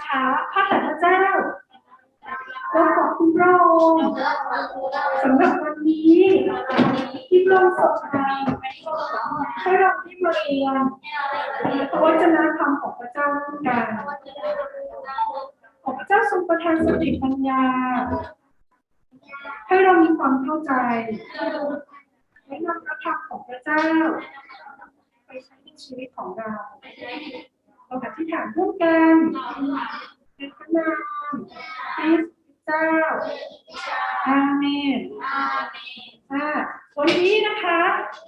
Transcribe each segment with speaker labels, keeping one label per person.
Speaker 1: พี่น้องนะคะข้าแต่พระเจ้าเราขอบคุณพระองค์สำหรับวันนี้ที่เราสดทางให้เราได้มาเรียนพระวจนะธรรมของพระเจ้าด้วยกันขอพระเจ้าทรงประทานสติปัญญา ให้เรามีความเข้าใจและนำพระธรรมของพระเจ้า ไปใช้ในชีวิตของเรา เราอธิษฐานร่วมกันในพระนามพระเจ้า อาเมนค่ะวันนี้นะคะ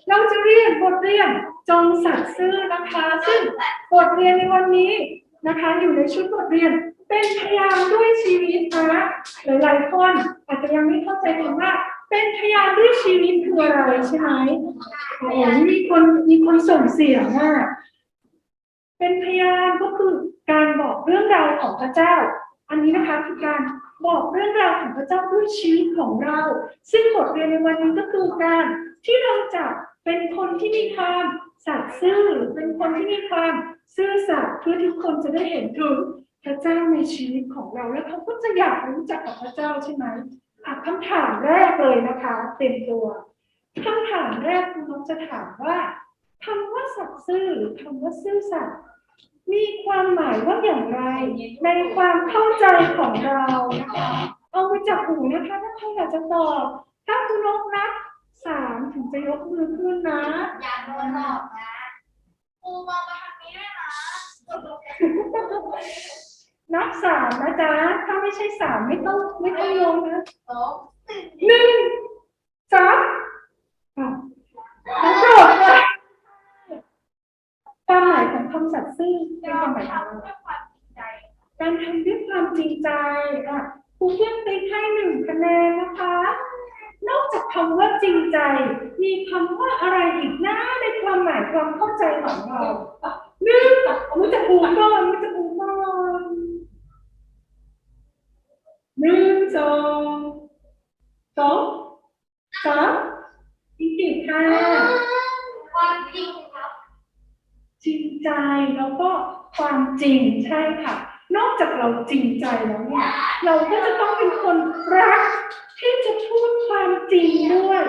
Speaker 1: เราจะเรียนบทเรียนจงสัตย์ซื่อนะคะ ซึ่งบทเรียนในวันนี้นะคะ อยู่ในชุดบทเรียนเป็นพยานด้วยชีวิตนะหลายๆคนอาจจะยังไม่เข้าใจคำว่า เป็นพยานด้วยชีวิตคืออะไรใช่ไหมโอ้มีคนมีคนส่งเสียงอะ เป็นพยานก็คือการบอกเรื่องราวของพระเจ้า อันนี้นะคะคือการบอกเรื่องราวของพระเจ้าด้วยชีวิตของเรา ซึ่งบทเรียนในวันนี้ก็คือการที่เราจะเป็นคนที่มีความสัตย์ซื่อ เป็นคนที่มีความซื่อสัตย์เพื่อที่คนจะได้เห็นถึงพระเจ้าในชีวิตของเรา แล้วเขาก็จะอยากรู้จักกับพระเจ้าใช่ไหมคำถามแรกเลยนะคะเต็มตัวคำถามแรกคุณน้องจะถามว่า คำว่าสัตย์ซื่อหรือคำว่าซื่อสัตย์มีความหมายว่าอย่างไร ในความเข้าใจของเรานะคะเอาไปจับหูนะคะถ้าใครอยากจะตอบ ถ้าคุณนกนับสามถึงจะยกมือขึ้นนะ
Speaker 2: อย่าโดนหลอกนะครูมองมาทางนี้ด้วยนะ
Speaker 1: นับสามนะจ๊ะ ถ้าไม่ใช่สามไม่ต้องไม่ต้องลงนะ
Speaker 2: สอง
Speaker 1: หนึ่งสามอะน้องโปรด ค่ะความหมายของคำสัตย์ซื่อเป็นความหมายของอะไร
Speaker 2: ทำด้วยความจริงใจ
Speaker 1: การทำด้วยความจริงใจอะครูเพื่อนติ๊กให้หนึ่งคะแนนนะคะ นอกจากคำว่าจริงใจ มีคำว่าอะไรอีกนะในความหมายความเข้าใจของเราหนึ่งมันจะผูกก่อนมันจะผูกก่อนหนึ่งสองสองสามอีกทีค่ะ
Speaker 2: ความจริงครับ
Speaker 1: จริงใจแล้วก็ความจริงใช่ค่ะ นอกจากเราจริงใจแล้วเนี่ยเราก็จะต้องเป็นคนรัก ที่จะพูดความจริงด้วย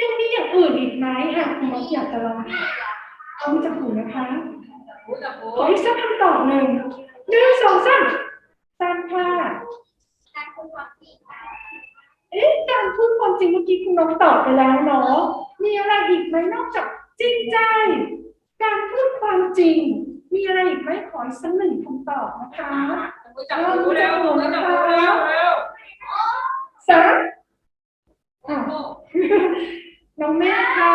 Speaker 1: ยังมีอย่างอื่นอีกไหมอะคุณน้องอยากจะลองเอามือจับหูนะคะขออีกสักคำตอบหนึ่งหนึ่งสองสามสามค่ะ
Speaker 2: การพูดความจริงครับ
Speaker 1: เอ๊ะการพูดความจริงเมื่อกี้คุณน้องตอบไปแล้วเนาะมีอะไรอีกไหมนอกจากจริงใจ การพูดความจริง มีอะไรอีกไหมขออีกสักหนึ่งคำตอบนะคะ
Speaker 3: จับหูเร็วจับหูเร็วเร็ว
Speaker 1: สามอะน้องแม่ค่ะ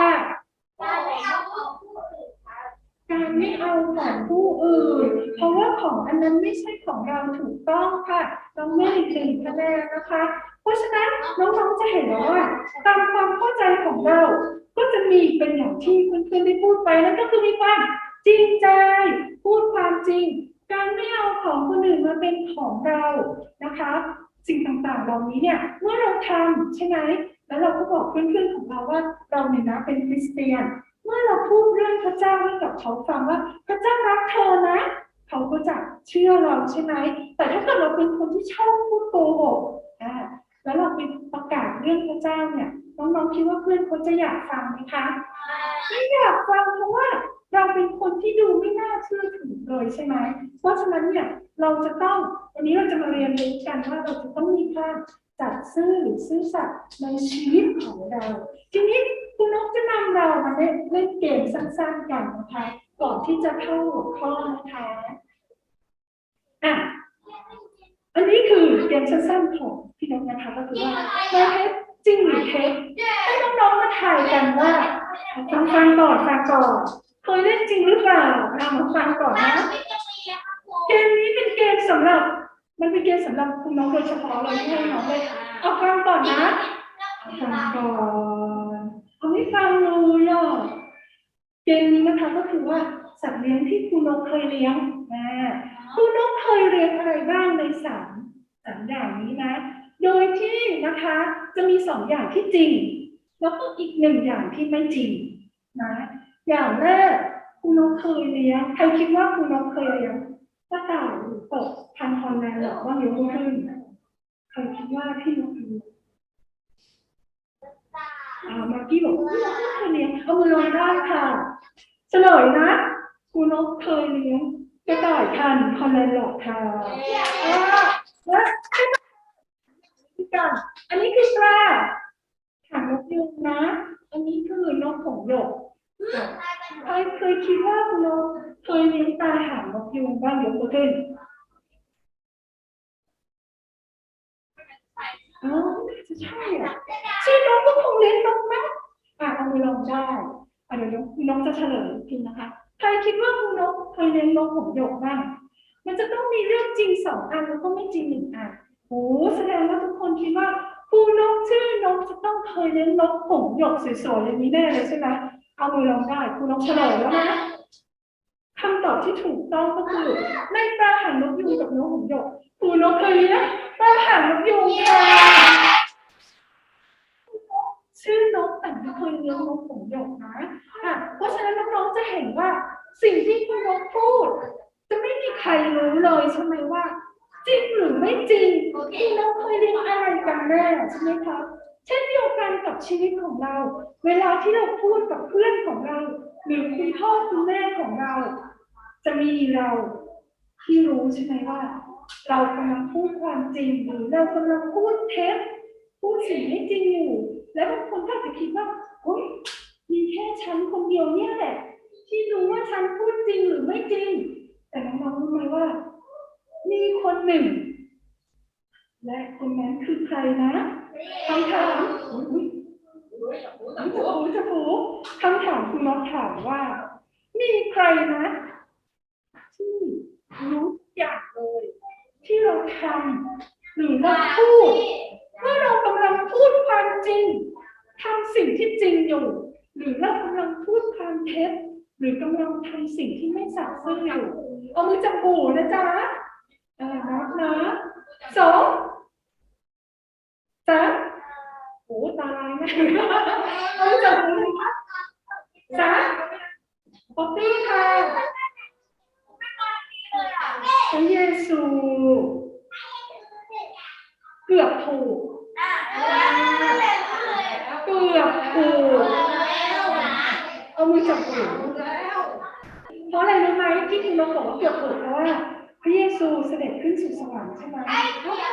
Speaker 2: การไม่เอาของผู้อื่นครับ
Speaker 1: การไม่เอาของผู้อื่น เพราะว่าของอันนั้นไม่ใช่ของเราถูกต้องค่ะน้องแม่อีกหนึ่งคะแนนนะคะ เพราะฉะนั้นน้องๆจะเห็นแล้วว่าตามความเข้าใจของเรา ก็จะมีเป็นอย่างที่เพื่อนๆได้พูดไปนั่นก็คือมีความจริงใจ พูดความจริง การไม่เอาของคนอื่นมาเป็นของเรานะคะ สิ่งต่างๆเหล่านี้เนี่ยเมื่อเราทำใช่ไหมแล้วเราก็บอกเพื่อนๆของเราว่าเราเนี่ยนะเป็นคริสเตียน เมื่อเราพูดเรื่องพระเจ้าให้กับเขาฟังว่าพระเจ้ารักเธอนะเขาก็จะเชื่อเราใช่ไหม แต่ถ้าเกิดเราเป็นคนที่ชอบพูดโกหกอ่าแล้วเราไปประกาศเรื่องพระเจ้าเนี่ย น้องๆคิดว่าเพื่อนเขาจะอยากฟังไหมคะไม่อยากฟังเพราะว่าเราเป็นคนที่ดูไม่น่าเชื่อถือเลยใช่ไหม เพราะฉะนั้นเนี่ยเราจะต้องวันนี้เราจะมาเรียนรู้กันว่าเราจะต้องมีความจัดซื่อหรือซื่อสัตย์ในชีวิตของเรา ทีนี้คุณนกจะนำเรามาเล่นเล่นเกมสั้นๆกันนะคะก่อนที่จะเข้าหัวข้อนะคะอะอันนี้คือเกมสั้นๆของพี่นกนะคะก็คือว่าเราเทป จริงหรือเท็จให้น้องๆมาถ่ายกันว่าฟังฟังก่อนฟังก่อนเคยเล่นจริงหรือเปล่าเอามาฟังก่อนนะเกมนี้เป็นเกมสำหรับ มันเป็นเกมสำหรับคุณน้องโดยเฉพาะเลยไม่ให้น้องเลยเอาฟังก่อนนะฟังก่อนเอาไม่ฟังเลยอะเกมนี้นะคะก็คือว่าสัตว์เลี้ยงที่คุณน้องเคยเลี้ยงนะคุณน้องเคยเลี้ยงอะไรบ้างในสามสามอย่างนี้นะ โดยที่นะคะจะมีสองอย่างที่จริง แล้วก็อีกหนึ่งอย่างที่ไม่จริงนะอย่างแรกคุณนกเคยเลี้ยงใครคิดว่าคุณนกเคยเลี้ยงกระต่ายหรือกบพันธุ์ฮอลแลนด์หรือว่านิ้วขึ้นใครคิดว่าพี่นกเคยเลี้ยงอ่ามากี้บอกว่าพี่นกไม่เคยเลี้ยงเอามือลงได้ค่ะเฉลยนะคุณนกเคยเลี้ยงกระต่ายพันธุ์ฮอลแลนด์หรอกค่ะอ่าและที่ กันอันนี้คือปลาหางนกยูงนะ อันนี้คือนกของหยกใครเคยคิดว่านกเคยเลี้ยงปลาหางนกยูงบ้างยกมือขึ้นอ๋อจะใช่อะใช่น้องก็คงเลี้ยงนกนะอะเอามือลองได้อะเดี๋ยวน้องจะเฉลยทีนะคะ ใครคิดว่าคุณนกเคยเลี้ยงนกของหยกบ้าง มันจะต้องมีเรื่องจริงสองอันแล้วก็ไม่จริงหนึ่งอัน โอ้แสดงว่าทุกคนคิดว่าครูนกชื่อนกจะต้องเคยเลี้ยงนกผงหยกสวยๆอย่างนี้แน่เลยใช่ไหมเอามือลองได้ครูนกเฉลยแล้วนะคำตอบที่ถูกต้องก็คือในปลาหางนกยูงกับนกหงส์หยกครูนกเคยเลี้ยงปลาหางนกยูงค่ะชื่อนกแต่ไม่เคยเลี้ยงนกหงส์หยกนะอะเพราะฉะนั้นน้องๆจะเห็นว่าสิ่งที่ครูนกพูด จะไม่มีใครรู้เลยใช่ไหมว่า จริงหรือไม่จริงที่เราเคยเรียนอะไรกันแน่ใช่ไหมคะเช่นเดียวกันกับชีวิตของเรา เวลาที่เราพูดกับเพื่อนของเรา หรือคุณพ่อคุณแม่ของเรา จะมีเราที่รู้ใช่ไหมว่า เรากำลังพูดความจริงหรือเรากำลังพูดเท็จพูดสิ่งไม่จริงอยู่ และบางคนก็จจะคิดว่าโอ๊ยมีแค่ฉันคนเดียวเนี่ยแหละที่รู้ว่าฉันพูดจริงหรือไม่จริง แต่น้องๆรู้ไหมว่า มีคนหนึ่ง และคนนั้นคือใครนะคำถามอุ๊ยจะผูจะผูคำถามคุณน้องถามว่า มีใครนะที่รู้ทุกอย่างเลย ที่เราทำหรือเราพูดเมื่อเรากำลังพูดความจริงทำสิ่งที่จริงอยู่ หรือเรากำลังพูดความเท็จหรือกำลังทำสิ่งที่ไม่สัตย์ซื่ออยู่เอามือจับหูนะจ๊ะเออนับนะสองสามโอ้ตาลายมากเอามือจับหูนะคะ สามป๊อปปี้ค่ะพระเยซูเกือบถูกเกือบถูกเอามือจับหูเพ พระเยซูเสด็จขึ้นสู่สวรรค์ใช่ไหมอ้า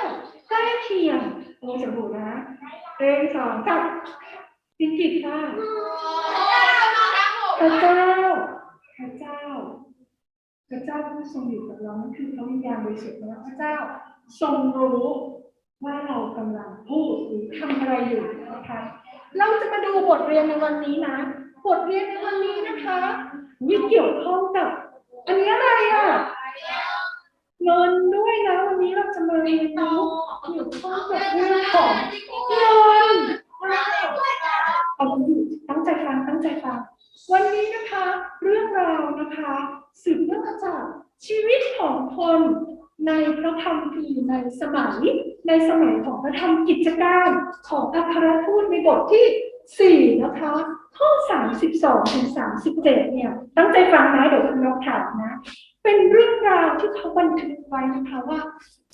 Speaker 1: วใกล้เคียงโอ้จับหูนะเรียงสองจับจิงจิตค่ะพระเจ้าพระเจ้าพระเจ้าผู้ทรงอยู่กับเรานั่นคือพระวิญญาณบริสุทธิ์นะพระเจ้าทรงรู้ว่าเรากำลังพูดหรือทำอะไรอยู่นะคะเราจะมาดูบทเรียนในวันนี้นะ บทเรียนในวันนี้นะคะ วิเกี่ยวข้องกับ อันนี้อะไรอะ เงินด้วยนะ วันนี้เราจะมาเรียนรู้เกี่ยวข้องกับเรื่องของเงินเอาอยู่ตั้งใจฟังตั้งใจฟังวันนี้นะคะ เรื่องราวนะคะสืบเนื่องมาจากชีวิตของคนในพระธรรมพีในสมัยในสมัยของพระธรรมกิจการของอัครทูตในบทที่ 4 นะคะข้อ 32 ถึง 37 เนี่ย ตั้งใจฟังนะ เดี๋ยวคุณนกถามนะ เป็นเรื่องราวที่เขาบันทึกไว้นะคะว่า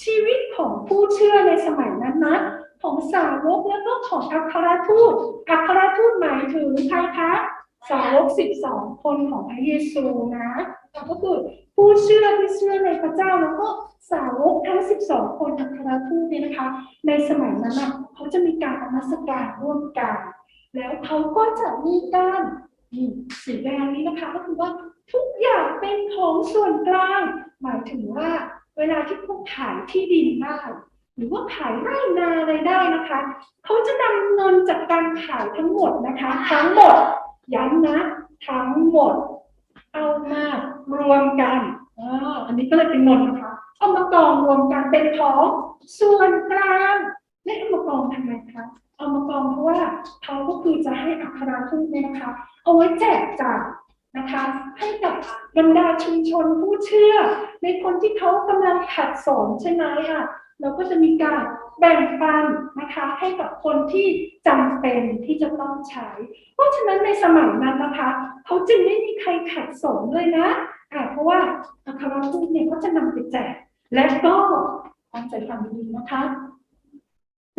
Speaker 1: ชีวิตของผู้เชื่อในสมัยนั้นนะของสาวกแล้วก็ของอัครทูตอัครทูตหมายถึงใครคะสาวก12คนของพระเยซูนะก็คือผู้เชื่อที่เชื่อในพระเจ้าแล้วก็สาวกทั้ง12คนอัครทูตเนี่ยนะคะ ในสมัยนั้นนะเขาจะมีการนมัสการร่วมกัน แล้วเขาก็จะมีการสีแดงนี้นะคะ ก็คือว่า ทุกอย่างเป็นของส่วนกลาง หมายถึงว่าเวลาที่พวกขายที่ดินได้หรือว่าขายไร่นาอะไรได้นะคะเขาจะนำเงินจากการขายทั้งหมดนะคะ ทั้งหมดย้ำนะทั้งหมด เอามารวมกันอันนี้ก็เลยเป็นเงินนะคะเอามากองรวมกันเป็นของส่วนกลางและเอามากองทำไมคะเอามากองเพราะว่าเขาก็คือจะให้อัคราทูตเนี่ยนะคะ เอาไว้แจกจ่ายนะคะ บรรดาชุมชนผู้เชื่อ ในคนที่เขากำลังขัดสนใช่ไหมอะเราก็จะมีการแบ่งปันนะคะให้กับคนที่จำเป็นที่จะต้องใช้ เพราะฉะนั้นในสมัยนั้นนะคะเขาจึงไม่มีใครขัดสนเลยนะอ่าเพราะว่าอัครทูตเนี่ยก็จะนำไปแจก และก็ตั้งใจฟังดีๆนะคะ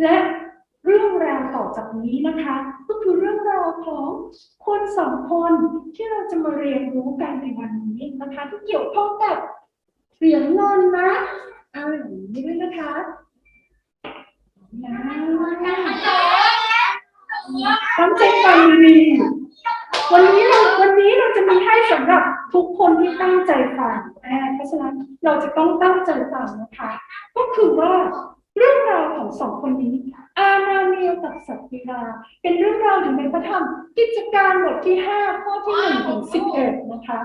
Speaker 1: และ เรื่องราวต่อจากนี้นะคะ ก็คือเรื่องราวของคนสองคนที่เราจะมาเรียนรู้กันในวันนี้นะคะ ที่เกี่ยวข้องกับเหรียญเงินนะอ่าอย่างนี้ด้วยนะคะนะตั้งใจฟังดีวันนี้เราวันนี้เราจะมีให้สำหรับทุกคนที่ตั้งใจฟังอ่าเพราะฉะนั้นเราจะต้องตั้งใจฟังนะคะ ก็คือว่า เรื่องราวของสองคนนี้ อานาเนียกับสัตติราเป็นเรื่องราวอยู่ในพระธรรมกิจการบทที่ห้าข้อที่หนึ่งถึงสิบเอ็ดนะคะ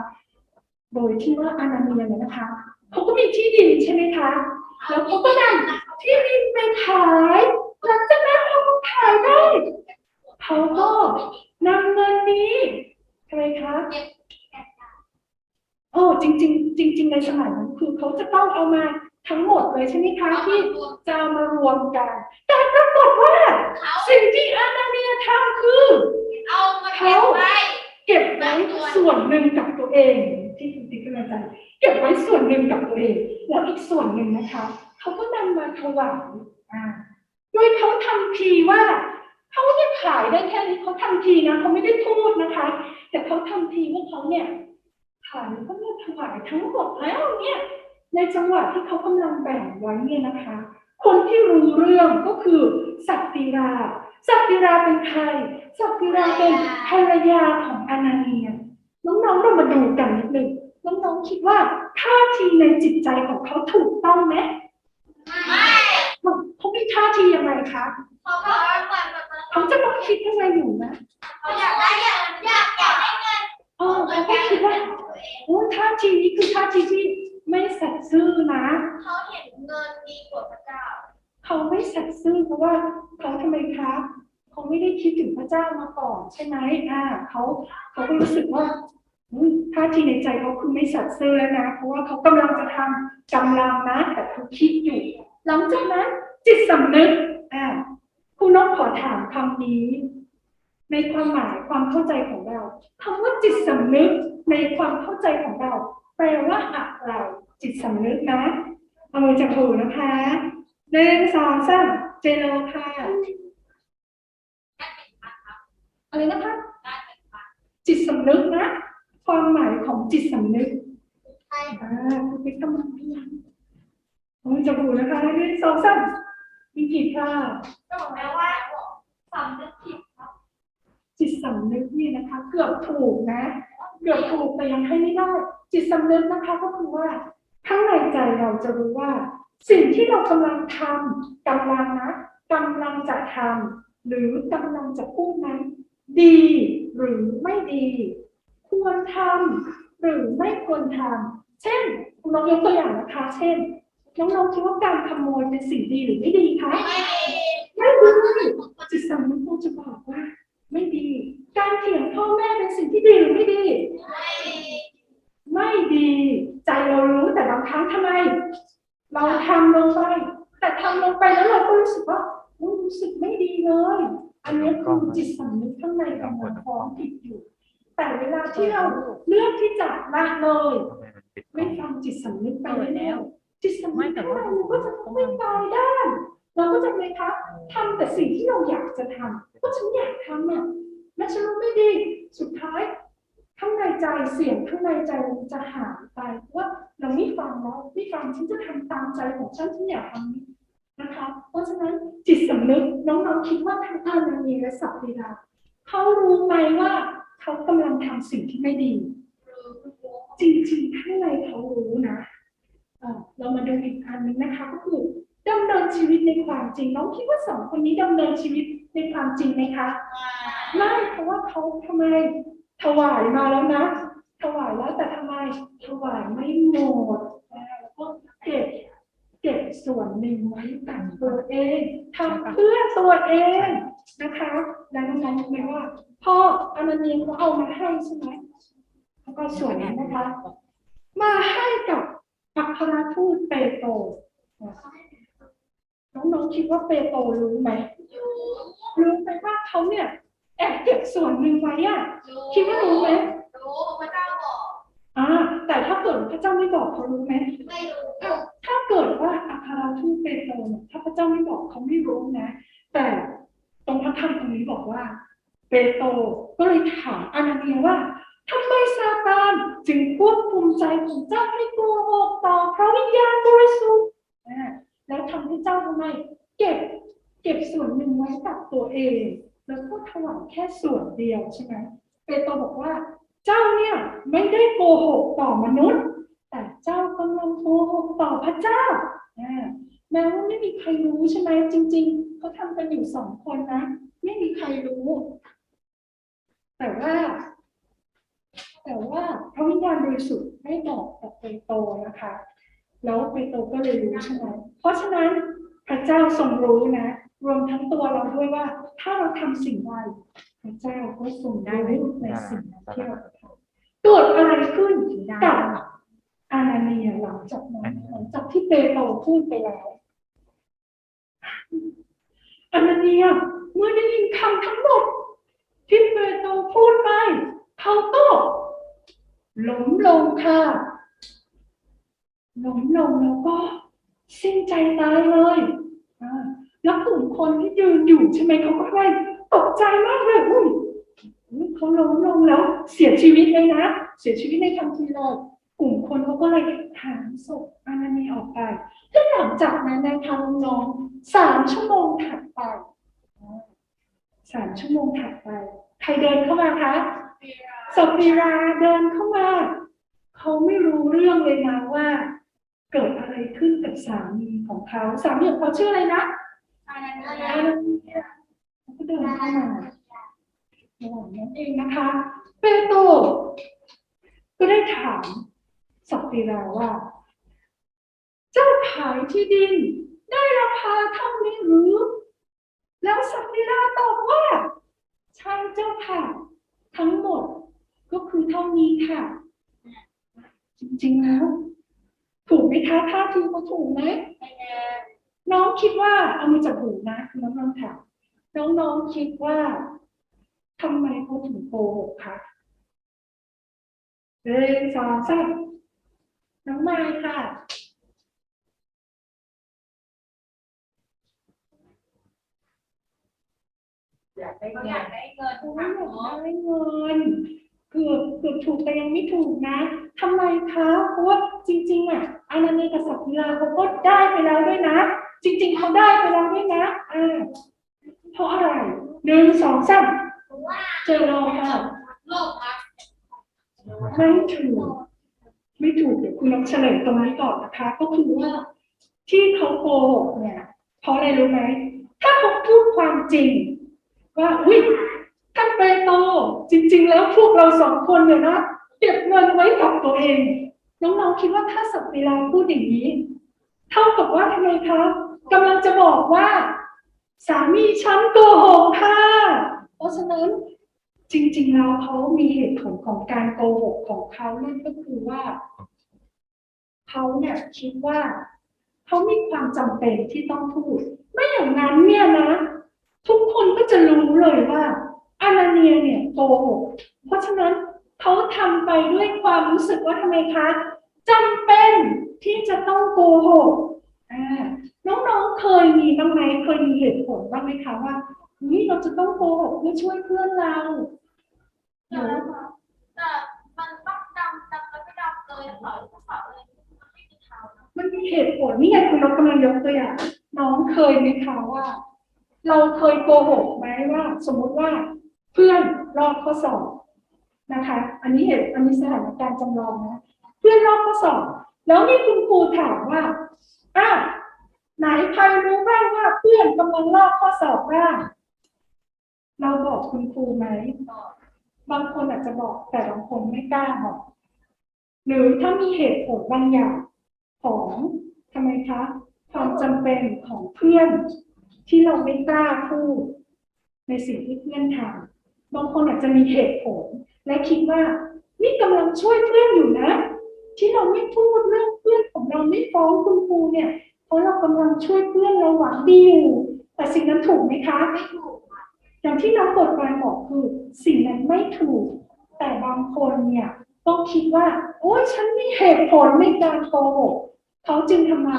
Speaker 1: โดยที่ว่าอานาเนียเนี่ยนะคะเขาก็มีที่ดินใช่ไหมคะ แล้วเขาก็นำที่ดินไปขายหลังจากนั้นเขาก็ขายได้เขาก็นำเงินนี้อะไรคะโอ้จริง ๆ จริง ๆ ในสมัยนั้นคือเขาจะต้องเอามา ทั้งหมดเลยใช่ไหมคะที่จะเอามารวมกัน แต่ปรากฏว่าสิ่งที่อานาเนียทำคือ
Speaker 2: เอามาเก็บไว้
Speaker 1: เก็บไว้ส่วนหนึ่งกับตัวเอง ที่คุณติ๊กกำลังใจเก็บไว้ส่วนหนึ่งกับตัวเอง แล้วอีกส่วนหนึ่งนะคะเขาก็นำมาถวายอ่าโดยเขาทำทีว่าเขาเนี่ยขายได้แค่นี้เขาทำทีนะเขาไม่ได้พูดนะคะ แต่เขาทำทีว่าเขาเนี่ยขายแล้วก็เนี่ยถวายทั้งหมดแล้วเนี่ย ในจังหวะที่เขากำลังแบ่งไว้เนี่ยนะคะ คนที่รู้เรื่องก็คือสัตติราสัตติราเป็นใครสัตติราเป็นภรรยาของอานาเนียน้องๆเรามาดูกันนิดนึงน้องๆคิดว่าท่าทีในจิตใจของเขาถูกต้องไหม
Speaker 2: ไม่
Speaker 1: เขามีท่าทียังไงคะ
Speaker 2: เขาก็เหมือนแบบ
Speaker 1: เขาจะต้องคิดยังไงอยู่นะ
Speaker 2: เขาอยากได้อยากอยากอยากได้เงิน
Speaker 1: เออเขาก็คิดว่าโอ้ท่าทีนี้คือท่าทีที่ ไม่สัตย์ซื่อนะ
Speaker 2: เขาเห็นเงินดีกว่าพระเจ้า
Speaker 1: เขาไม่สัตย์ซื่อเพราะว่าเขาทำไมคะเขาไม่ได้คิดถึงพระเจ้ามาก่อนใช่ไหมอ่าเขาเขาก็รู้สึกว่าอืมท่าทีในใจเขาคือไม่สัตย์ซื่อแล้วนะ เพราะว่าเขากำลังจะทำกำลังนะแต่เขาคิดอยู่ หลังจากนั้นจิตสำนึกอ่าคุณนกขอถามคำนี้ ในความหมายความเข้าใจของเราคำว่าจิตสำนึกในความเข้าใจของเรา แปลว่าอะไรจิตสำนึกนะเอามือจับหูนะคะหนึ่งสองสามเจโลค่ะอะไรนะคะจิตสำนึกนะ ความหมายของจิตสำนึก
Speaker 2: ใช่
Speaker 1: อ่าคุณปิ๊กกำลังพยายามเอามือจับหูนะคะหนึ่งสองสามมีกี่ค่ะ
Speaker 2: ก็บอกแล้วว่าสำนึกผิดครับ
Speaker 1: จิตสำนึกนี่นะคะ เกือบถูกนะ เกือบถูกแต่ยังให้ไม่ได้ จิตสำนึกนะคะก็คือว่าข้างในใจเราจะรู้ว่า สิ่งที่เรากำลังทำกำลังนะกำลังจะทำหรือกำลังจะพูดนั้น ดีหรือไม่ดี ควรทำหรือไม่ควรทำเช่นน้องยกตัวอย่างนะคะ เช่นน้องๆคิดว่าการขโมยเป็นสิ่งดีหรือไม่ดีคะ
Speaker 2: ไม่ดี
Speaker 1: ไม่ดีจิตสำนึกคงจะบอกว่า ไม่ดี การเถียงพ่อแม่เป็นสิ่งที่ดีหรือไม่ดี
Speaker 2: ไม่ดี
Speaker 1: ไม่ดี ใจเรารู้ แต่บางครั้งทำไม เราทำลงไป แต่ทำลงไปแล้วเราก็รู้สึกว่าอุ๊ยรู้สึกไม่ดีเลย อันนี้คือจิตสำนึกข้างในกำลังฟ้องผิดอยู่ แต่เวลาที่เราเลือกที่จะละเลยไม่ฟังจิตสำนึกไปแล้ว จิตสำนึกข้างในมันก็จะไม่ตายด้านเราก็จะไหมคะทำแต่สิ่งที่เราอยากจะทำก็ฉันอยากทำอะแม้ฉันรู้ไม่ดีสุดท้าย ข้างในใจเสียงข้างในใจมันจะหายไปว่าเราไม่ฟังแล้วไม่ฟังฉันจะทำตามใจของฉันฉันอยากทำนี้นะคะ เพราะฉะนั้นจิตสำนึกน้องๆคิดว่าทั้งอานานีและสัพพิดาเขารู้ไหมว่าเขากำลังทำสิ่งที่ไม่ดี จริงๆข้างในเขารู้นะเรามาดูอีกอันหนึงนะคะ ก็คือดำเนินชีวิตในความจริง น้องคิดว่าสองคนนี้ดำเนินชีวิตในความจริงไหมคะไม่เพราะว่าเขาทำไม ถวายมาแล้วนะ ถวายแล้วแต่ทำไมถวายไม่หมดแล้วก็เก็บเก็บส่วนหนึ่งไว้กับตัวเองทำเพื่อตัวเองนะคะ แล้วน้องๆรู้ไหมว่าพ่ออานานีเขาเอามาให้ใช่ไหมแล้วก็ส่วนนี้นะคะ มาให้กับอัครทูตเปโตรน้องๆคิดว่าเปโตรรู้ไหม
Speaker 2: รู้
Speaker 1: รู้ไหมว่าเขาเนี่ย แอบเก็บส่วนหนึ่งไว้อะ
Speaker 2: รู้
Speaker 1: คิดว่ารู้ไหม
Speaker 2: รู้พระเจ้าบอก
Speaker 1: อ่าแต่ถ้าเกิดพระเจ้าไม่บอกเขารู้ไหม
Speaker 2: ไม่รู้
Speaker 1: อ้าวถ้าเกิดว่าอัครทูตเปโตรเนี่ยถ้าพระเจ้าไม่บอกเขาไม่รู้นะ แต่ตรงพระธรรมตรงนี้บอกว่าเปโตรก็เลยถามอานาเนียว่าทำไมซาตานจึงควบคุมใจของเจ้าให้โกหกต่อพระวิญญาณบริสุทธิ์อ่าแล้วทำให้เจ้าทำไมเก็บเก็บส่วนหนึ่งไว้กับตัวเอง แล้วก็ถวายแค่ส่วนเดียวใช่ไหมเปโตรบอกว่า เจ้าเนี่ยไม่ได้โกหกต่อมนุษย์ แต่เจ้ากำลังโกหกต่อพระเจ้าแม้ว่าไม่มีใครรู้ใช่ไหมจริงๆเขาทำกันอยู่สองคนนะ ไม่มีใครรู้ แต่ว่า แต่ว่าพระวิญญาณบริสุทธิ์ไม่บอกกับเปโตรนะคะ แล้วเปโตรก็เลยรู้ใช่ไหมเพราะฉะนั้นพระเจ้าทรงรู้นะ รวมทั้งตัวเราด้วยว่า ถ้าเราทำสิ่งใดพระเจ้าก็ทรงรู้ในสิ่งนั้นที่เราทำเกิดอะไรขึ้นกับอานาเนียหลังจากนั้นหลังจากที่เปโตรพูดไปแล้วอานาเนียเมื่อได้ยินคำทั้งหมดที่เปโตรพูดไปเขาก็ล้มลงค่ะล้มลงแล้วก็สิ้นใจตายเลย แล้วกลุ่มคนที่ยืนอยู่ใช่ไหมเขาก็เลยตกใจมากเลยอุ้ยเขาล้มลงแล้วเสียชีวิตเลยนะเสียชีวิตในทันทีเลยกลุ่มคนเขาก็เลยหามศพอานาเนียออกไปแล้วหลังจากนั้นในะคะน้องสามชั่วโมงถัดไปสามชั่วโมงถัดไป ใครเดินเข้ามาคะสปีราเดินเข้ามาเขาไม่รู้เรื่องเลยนะว่า เกิดอะไรขึ้นกับสามีของเขาสามีของเขาชื่ออะไรนะ ก็เดินเข้ามาระหว่างนั้นเองนะคะเปโตรก็ได้ถามสัปปีราว่า เจ้าขายที่ดินได้ราคาเท่านี้หรือ แล้วสัปปีราตอบว่า ใช่เจ้าค่ะ ทั้งหมดก็คือเท่านี้ค่ะ จริงๆแล้ว ถูกไหมคะท่าทีเขาถูกไหม
Speaker 2: ไน่
Speaker 1: น้องคิดว่าเอามาจากหูนะน้องลองถามน้องๆคิดว่าทำไมเขาถึงโกหกคะเรียนสองสามน้องไม้ค่ะ
Speaker 3: อยากได้
Speaker 2: เขา
Speaker 3: เงิ
Speaker 2: อยานกได้เงิน
Speaker 1: โอ้ย
Speaker 2: ค่ะ
Speaker 1: อยาก
Speaker 2: เนาะ
Speaker 1: ได้เงินเกือบเกือบถูกแต่ยังไม่ถูกนะทำไมคะเพราะว่าจริง ๆ อะอานานีกับสักดิลาเขาก็ได้ไปแล้วด้วยนะ จริง ๆเขาได้ไปแล้วด้วยนะอ่าเพราะอะไรหนึ่งสองสาม
Speaker 2: เจ
Speaker 1: อเราค่ะ
Speaker 2: โลกรัก
Speaker 1: ไม่ถูกไม่ถูกเดี๋ยวคุณลองเฉลยตรงนี้ก่อนนะคะ ก็คือว่าที่เขาโกหกเนี่ยเพราะอะไรรู้ไหมถ้าเขาพูดความจริง ว่าอุ้ยท่านเปโตรจริง ๆ แล้วพวกเราสองคนเนี่ยนะเก็บเงินไว้กับตัวเองน้องๆคิดว่าถ้าสัปดิลาพูดอย่างนี้ เท่ากับว่าทำไมคะ กำลังจะบอกว่า สามีฉันโกหกค่ะ เพราะฉะนั้นจริงๆแล้วเขามีเหตุผลของการโกหกของเขานั่นก็คือว่าเขาเนี่ยคิดว่าเขามีความจำเป็นที่ต้องพูด ไม่อย่างนั้นเนี่ยนะ ทุกคนก็จะรู้เลยว่าอานาเนียเนี่ยโกหกเพราะฉะนั้นเขาทำไปด้วยความรู้สึกว่าทำไมคะจำเป็นที่จะต้องโกหกอ่า น้องๆเคยมีบ้างไหมเคยมีเหตุผลบ้างไหมคะว่าเฮ้ยเราจะต้องโกหกเพื่อช่วยเพื่อนเรา
Speaker 2: แต่แต่มันต้องดำดำแล้วไม่ดำเลยขอขอเลยมันไม่มีเท้า
Speaker 1: มันมีเหตุผลนี่ไงคุณนกกำลังยกตัวอย่างน้องเคยไหมคะว่า เราเคยโกหกไหมว่า สมมุติว่าเพื่อนลอกข้อสอบนะคะ อันนี้เหตุอันนี้สถานการณ์จำลองนะ เพื่อนลอกข้อสอบ แล้วมีคุณครูถามว่าอ้าว ไหนใครรู้บ้างว่าเพื่อนกำลังลอกข้อสอบบ้างเราบอกคุณครูไหมบางคนอาจจะบอกแต่บางคนไม่กล้าบอก หรือถ้ามีเหตุผลบางอย่างของทำไมคะความจำเป็นของเพื่อนที่เราไม่กล้าพูดในสิ่งที่เพื่อนทำบางคนอาจจะมีเหตุผล และคิดว่านี่กำลังช่วยเพื่อนอยู่นะ ที่เราไม่พูดเรื่องเพื่อนของเราไม่ฟ้องคุณครูเนี่ย เพราะเรากำลังช่วยเพื่อนเราหวังดีอยู่แต่สิ่งนั้นถูกไหมคะ
Speaker 2: ไม่ถูก
Speaker 1: อย่างที่น้องกฎหมายบอกคือสิ่งนั้นไม่ถูก แต่บางคนเนี่ยต้องคิดว่า โอ้ยฉันมีเหตุผลในการโกหกเขาจึงทำไม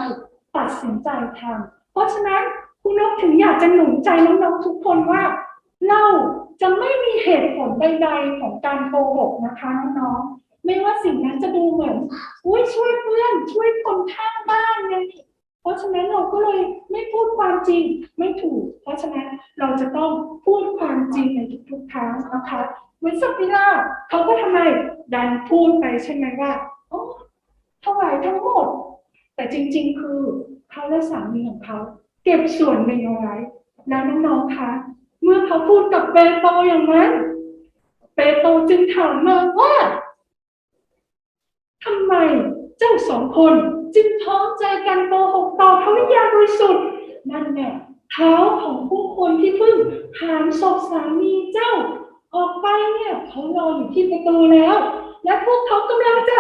Speaker 1: ตัดสินใจทำเพราะฉะนั้นคุณนกถึงอยากจะหนุนใจน้องๆทุกคนว่า เราจะไม่มีเหตุผลใดๆของการโกหกนะคะน้องๆไม่ว่าสิ่งนั้นจะดูเหมือนอุ้ยช่วยเพื่อนช่วยคนข้างบ้านไง เพราะฉะนั้นเราก็เลยไม่พูดความจริงไม่ถูก เพราะฉะนั้นเราจะต้องพูดความจริงในทุกๆครั้งนะคะเหมือนสัปดาห์เขาก็ทำไมดันพูดไปใช่ไหมว่าโอ้ถวายทั้งหมด แต่จริง ๆ คือเขาและสามีของเขาเก็บส่วนหนึ่งเอาไว้แล้วน้องๆคะเมื่อเขาพูดกับเปโตอย่างนั้นเปโตจึงถามมาว่าทำไม เจ้าสองคนจึงท้องใจกันโกหกต่อพระวิญญาณบริสุทธิ์นั่นแหละเท้าของผู้คนที่เพิ่งหามศพสามีเจ้า ออกไปเนี่ยเขารอนอยู่ที่ประตูแล้ว และพวกเขากำลังจะ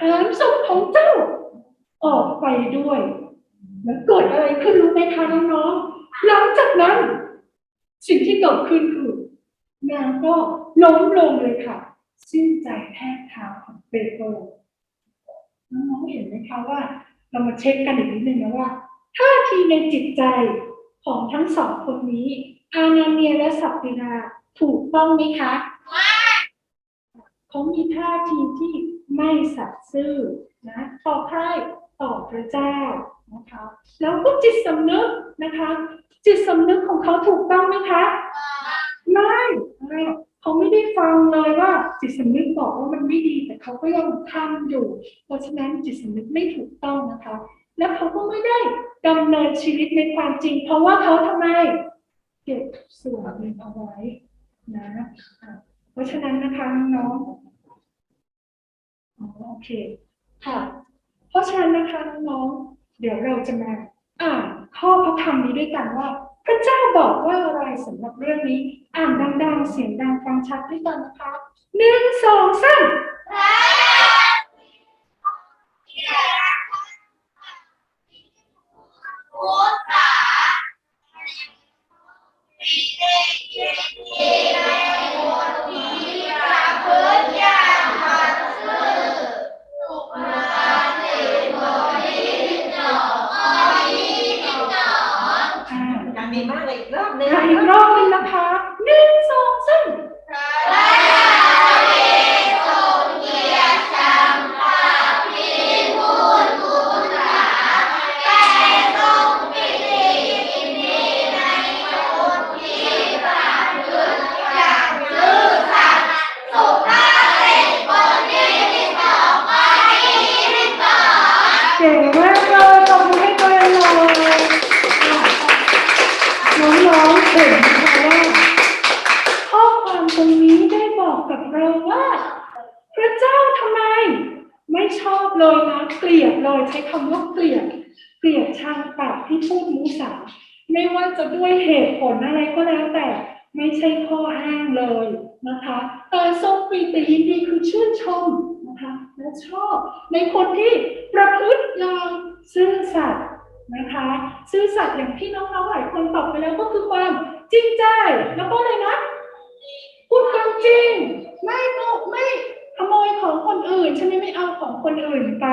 Speaker 1: หามศพของเจ้า ออกไปด้วยแล้วเกิดอะไรขึ้นรู้ไหมคะน้องๆหลังจากนั้น สิ่งที่เกิดขึ้นคือนางก็ล้มลงเลยค่ะ สิ้นใจแทบเท้าของเปโตร น้องๆเห็นไหมคะว่า เรามาเช็คกันอีกนิดนึงนะว่าท่าทีในจิตใจของทั้งสองคนนี้ อานาเนียและสัปปินาถูกต้องไหมคะเขามีท่าทีที่ไม่สัตย์ซื่อนะต่อใครต่อพระเจ้านะคะแล้วก็จิตสำนึกนะคะ จิตสำนึกของเขาถูกต้องไหมคะไม่ไม่ เขาไม่ได้ฟังเลยว่าจิตสำนึกบอกว่ามันไม่ดี แต่เขาก็ยังทำอยู่ เพราะฉะนั้นจิตสำนึกไม่ถูกต้องนะคะ และเขาก็ไม่ได้ดำเนินชีวิตในความจริง เพราะว่าเขาทำไมเก็บส่วนหนึ่งเอาไว้นะเพราะฉะนั้นนะคะน้องโอเคค่ะ เพราะฉะนั้นนะคะน้องเดี๋ยวเราจะมาอ่านข้อพระธรรมนี้ด้วยกันว่า ระเจ้าบอกว่าอะไรสำหรับเรื่องนี้ อ่านดังๆ เสียงดังฟังชัดด้วยกันนะคะหนึ่งสองสามอ่
Speaker 3: ดีมากเลยอีกรอบหนึง
Speaker 1: อ่านอีกรอบหนึงนะคะหนึ่งสองสามเคำว่าเกลียดเกลียดชังปากที่พูดมุสาไม่ว่าจะด้วยเหตุผลอะไรก็แล้วแต่ไม่ใช่ข้ออ้างเลยนะคะแต่ทรงปีติยินดีคือชื่นชมนะคะและชอบในคนที่ประพฤติอย่างซื่อสัตย์นะคะซื่อสัตย์อย่างที่น้องๆหลายคนตอบไปแล้วก็คือความจริงใจแล้วก็อะไรนะพูดความจริง ไม่โกหกไม่ขโมยของคนอื่นใช่ไหมไม่เอาของคนอื่นไป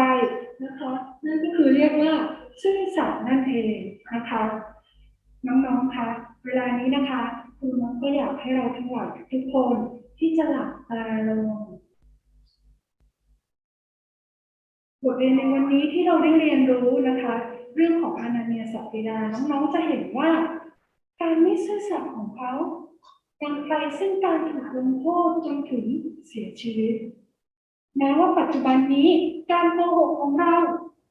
Speaker 1: นะคะ นั่นก็คือเรียกว่าซื่อสัตย์นั่นเองนะคะน้องๆคะเวลานี้นะคะครูน้องก็อยากให้เราทั้งหลายทุกคนที่จะหลับตาลงบทเรียนในวันนี้ที่เราได้เรียนรู้นะคะ เรื่องของอานาเนียสัปปิดาน้องๆจะเห็นว่า การไม่ซื่อสัตย์ของเขายังไปซึ่งการถูกลงโทษจนถึงเสียชีวิตแม้ว่าปัจจุบันนี้การโกหกของเรา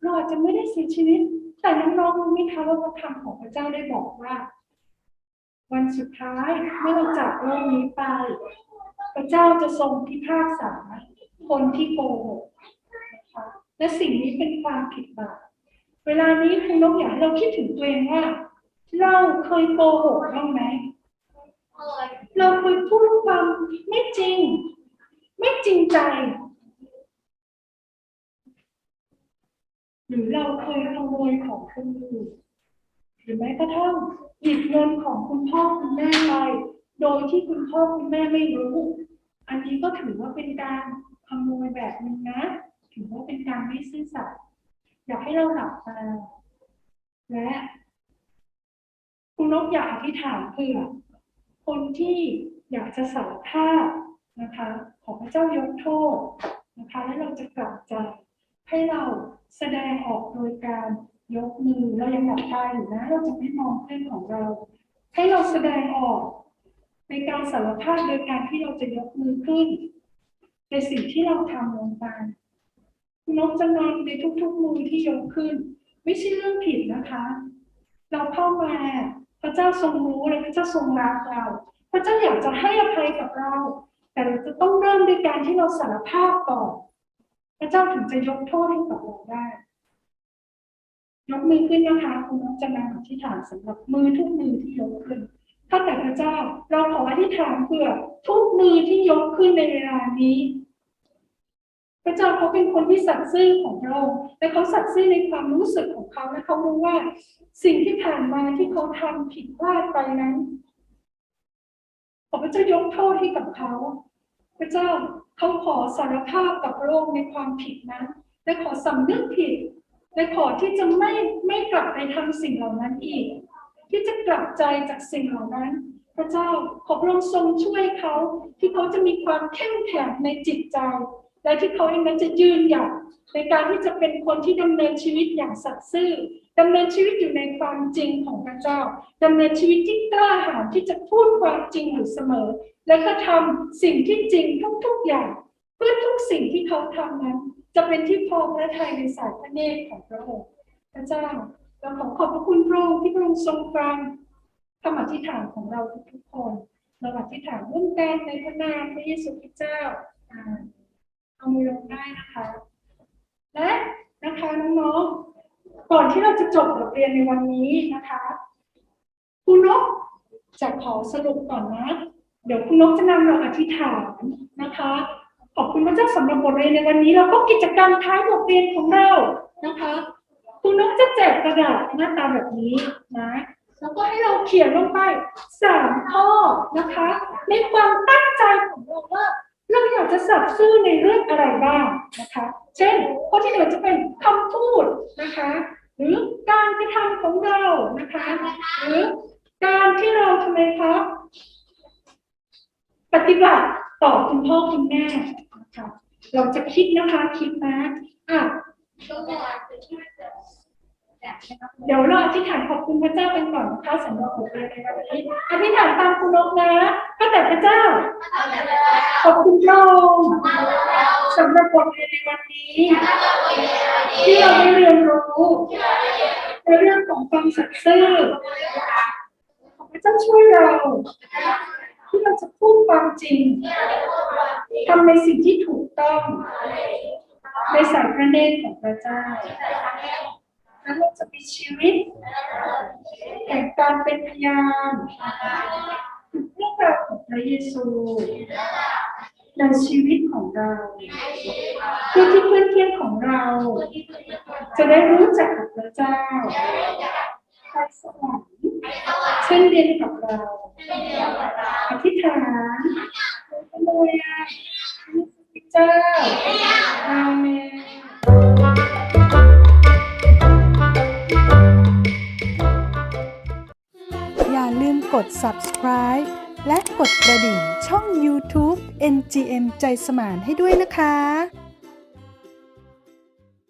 Speaker 1: เราอาจจะไม่ได้เสียชีวิต แต่น้องๆรู้ไหมคะว่าพระธรรมของพระเจ้าได้บอกว่า วันสุดท้ายเมื่อเราจากโลกนี้ไป พระเจ้าจะทรงพิพากษาคนที่โกหกนะคะและสิ่งนี้เป็นความผิดบาปเวลานี้คุณนกอยากให้เราคิดถึงตัวเองว่า เราเคยโกหกบ้างไหมเราเคยพูดความไม่จริง ไม่จริงใจ หรือเราเคยขโมยของคนอื่นหรือแม้กระทั่งหยิบเงินของคุณพ่อคุณแม่ไปโดยที่คุณพ่อคุณแม่ไม่รู้ อันนี้ก็ถือว่าเป็นการขโมยแบบนึงนะ ถือว่าเป็นการไม่ซื่อสัตย์อยากให้เราหลับตาและคุณนกอยากอธิษฐานเผื่อคนที่อยากจะสารภาพนะคะ ขอพระเจ้ายกโทษนะคะ และเราจะกลับใจ ให้เราแสดงออกโดยการยกมือเรายังหลับตาอยู่นะ เราจะไม่มองเพื่อนของเรา ให้เราแสดงออกในการสารภาพโดยการที่เราจะยกมือขึ้น ในสิ่งที่เราทำลงไปนกจะนำในทุกๆมือที่ยกขึ้น ไม่ใช่เรื่องผิดนะคะ เราเข้ามาพระเจ้าทรงรู้และพระเจ้าทรงรักเรา พระเจ้าอยากจะให้อภัยกับเรา แต่เราจะต้องเริ่มด้วยการที่เราสารภาพก่อน พระเจ้าถึงจะยกโทษให้กับเราได้ ยกมือขึ้นนะคะคุณน้องจะนำอธิษฐานสำหรับมือทุกมือที่ยกขึ้นข้าแต่พระเจ้า เราขออธิษฐานเพื่อทุกมือที่ยกขึ้นในเวลานี้ พระเจ้าเขาเป็นคนที่สัตย์ซื่อของเราและเขาสัตย์ซื่อในความรู้สึกของเขาและเขารู้ว่า สิ่งที่ผ่านมาที่เขาทำผิดพลาดไปนั้นขอพระเจ้ายกโทษให้กับเขา พระเจ้าเขาขอสารภาพกับโลกในความผิดนั้น และขอสำนึกผิด และขอที่จะไม่ไม่กลับไปทำสิ่งเหล่านั้นอีก ที่จะกลับใจจากสิ่งเหล่านั้น พระเจ้าขอพระองค์ทรงช่วยเขาที่เขาจะมีความเข้มแข็งในจิตใจ และที่เขาเองนั้นจะยืนหยัดในการที่จะเป็นคนที่ดำเนินชีวิตอย่างสัตย์ซื่อ ดำเนินชีวิตอยู่ในความจริงของพระเจ้าดำเนินชีวิตที่กล้าหาญที่จะพูดความจริงอยู่เสมอ และก็ทำสิ่งที่จริงทุกๆอย่าง เพื่อทุกสิ่งที่เขาทำนั้น จะเป็นที่พอพระทัยในสายพระเนตรของพระองค์พระเจ้าเราขอขอบพระคุณพระองค์ที่พระองค์ทรงฟังคำอธิษฐานของเราทุกๆคนเราอธิษฐานร่วมกันในพระนามพระเยซูคริสต์เจ้าเมนเอามือลงได้นะคะ และนะคะน้องๆ ก่อนที่เราจะจบบทเรียนในวันนี้นะคะคุณนกจะขอสรุปก่อนนะ เดี๋ยวคุณนกจะนำเราอธิษฐานนะคะ ขอบคุณพระเจ้าสำหรับบทเรียนในวันนี้ แล้วก็กิจกรรมท้ายบทเรียนของเรานะคะคุณนกจะแจกกระดาษหน้าตาแบบนี้นะแล้วก็ให้เราเขียนลงไปสามข้อนะคะ ในความตั้งใจของเราว่า เราอยากจะสัตย์ซื่อในเรื่องอะไรบ้างนะคะ เช่นข้อที่หนึ่งจะเป็นคำพูดนะคะ หรือการกระทำของเรานะคะ หรือการที่เราทำไมคะปฏิบัติต่อคุณพ่อคุณแม่นะคะเราจะคิดนะคะคิดนะอะ
Speaker 2: เดี๋
Speaker 1: ยวเราอธิษฐานขอบคุณพระเจ้ากันก่อนนะคะสำหรับบทเรียนในวันนี้อธิษฐานตามคุณนกนะข้าแต่พระเจ้าขอบคุณพระองค์สำหรับบทเรียนในวันนี้ที่เราได้เรียนรู้ในเรื่องของความสัตย์ซื่อขอพระเจ้าช่วยเราที่เราจะพูดความจริงทำในสิ่งที่ถูกต้องในสายพระเนตรของพระเจ้า และเราจะมีชีวิตแห่งการเป็นพยานถึงเรื่องราวของพระเยซูในชีวิตของเราเพื่อที่เพื่อนเพื่อนของเรา จะได้รู้จักกับพระเจ้าไปสวรรค์เช่นเดียวกับเราอธิษฐานขโมยพระเจ้าอาเมน
Speaker 4: กด subscribe และกดกระดิ่งช่อง YouTube NGM ใจสมานให้ด้วยนะคะ